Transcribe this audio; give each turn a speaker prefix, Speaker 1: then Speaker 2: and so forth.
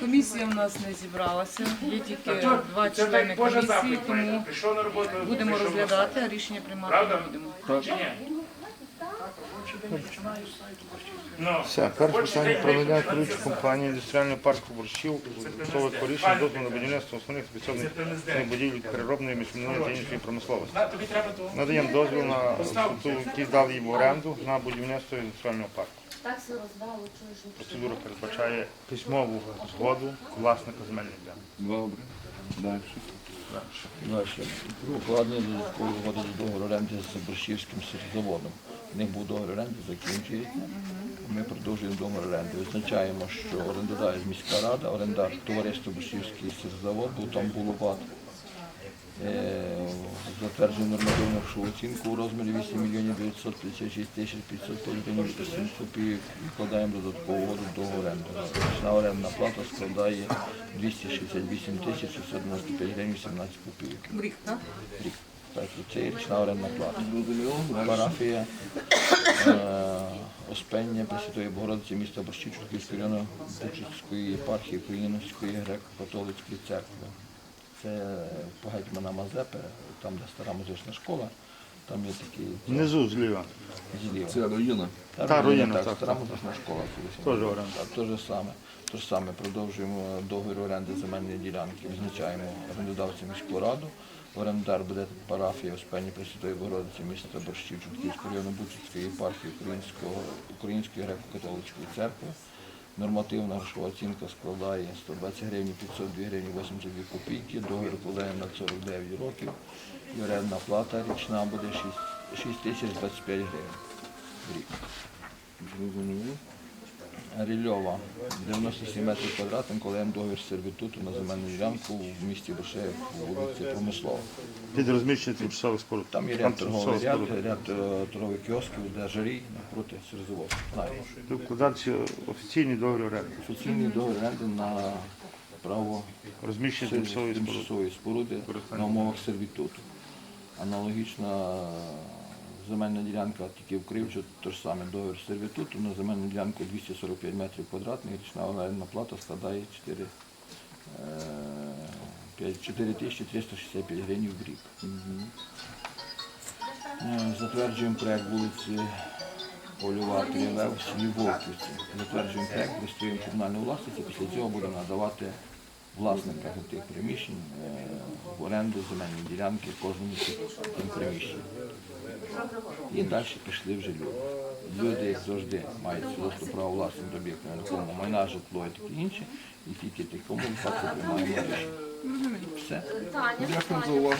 Speaker 1: Комісія в нас не зібралася, є тільки два члени комісії, тому будемо розглядати, а рішення приймати не будемо.
Speaker 2: роботу. Ну,
Speaker 3: Все, перше питання
Speaker 2: дай
Speaker 3: про надання
Speaker 2: вийшов,
Speaker 3: керуючої
Speaker 2: це
Speaker 3: компанії індустріального парку борщів готове порішення дозволу на будівництво основних спеціальних будівель переробної міжнародної та іншої промисловості. Надаємо дозвіл на ту, який дали їм в оренду на будівництво індустріального парку.
Speaker 4: Ну,
Speaker 3: Процедура передбачає письмову згоду власника земельних ділянок.
Speaker 5: Добре. Далі. Далі. Про укладення додаткової угоди до договору оренди з Борщівським сільзаводом. В них був договір оренди, закінчується. Ми продовжуємо договір оренди. Визначаємо, що орендодає міська рада, орендар товариство Бушівський сільзавод, бо там було ВАД. Е, Затверджуємо нормативну грошову оцінку у розмірі 8 мільйонів 956 тисяч 505 гривень 7 копійок і вкладаємо додаткову угоду до оренди. Річна орендна плата складає 268 тисяч 695 гривень 17 копійок.
Speaker 1: В рік, так?
Speaker 5: Рік. Так, і це річна орендна плата. Парафія е, Оспення Пресвятої Богородиці міста Борщів Чортківського району Бучицької єпархії Української греко-католицької церкви. Це по гетьмана Мазепи, там, де стара музична школа, там є такі
Speaker 3: Внизу зліва.
Speaker 5: зліва.
Speaker 6: Це руїна.
Speaker 5: Та,
Speaker 3: Та руїна,
Speaker 5: так,
Speaker 3: так,
Speaker 5: стара музична школа. колись.
Speaker 3: Теж оренда.
Speaker 5: Так, те ж саме. Те ж саме продовжуємо договір оренди земельної ділянки, визначаємо орендодавця міську раду. Орендар буде парафія Успені Пресвятої Богородиці міста Борщів Чортківського району Бучицької єпархії Української греко-католицької церкви. Нормативна грошова оцінка складає 120 гривень 502 гривні 82 копійки. Договір укладаємо на 49 років. І орендна плата річна буде 6, 6 тисяч 25 гривень в рік. Рільова 97 метрів квадратних, коли я договір сервітуту на земельну ділянку в місті Боршеїв, по вулиці Промислова.
Speaker 3: Під розміщення тимчасових споруд.
Speaker 5: Там є ряд торговий ряд, ряд е, торгових кіосків, де жарі напроти сирзаводу. Знаємо.
Speaker 3: Вкладатися офіційний договір оренди.
Speaker 5: Офіційний договір оренди на право
Speaker 3: Розміщення тимчасової споруди.
Speaker 5: тимчасової споруди на умовах сервітуту. Аналогічна земельна ділянка тільки в Кривчу, то саме договір сервітуту на земельну ділянку 245 метрів квадратних, річна орендна плата складає 4, е, 5 4365 гривень в рік. Е, Затверджуємо проект вулиці Польова 3В селі Вовківці. Затверджуємо проект, реєструємо комунальну власність і після цього будемо надавати власникам тих приміщень е, в оренду земельні ділянки кожному тим приміщенням. І далі пішли вже люди. Люди, як завжди, мають свідоцтво право власне об'єкту нерухомого майна, житло і таке інше, і тільки такому випадку приймаємо рішення. Все.
Speaker 6: Дякую за увагу.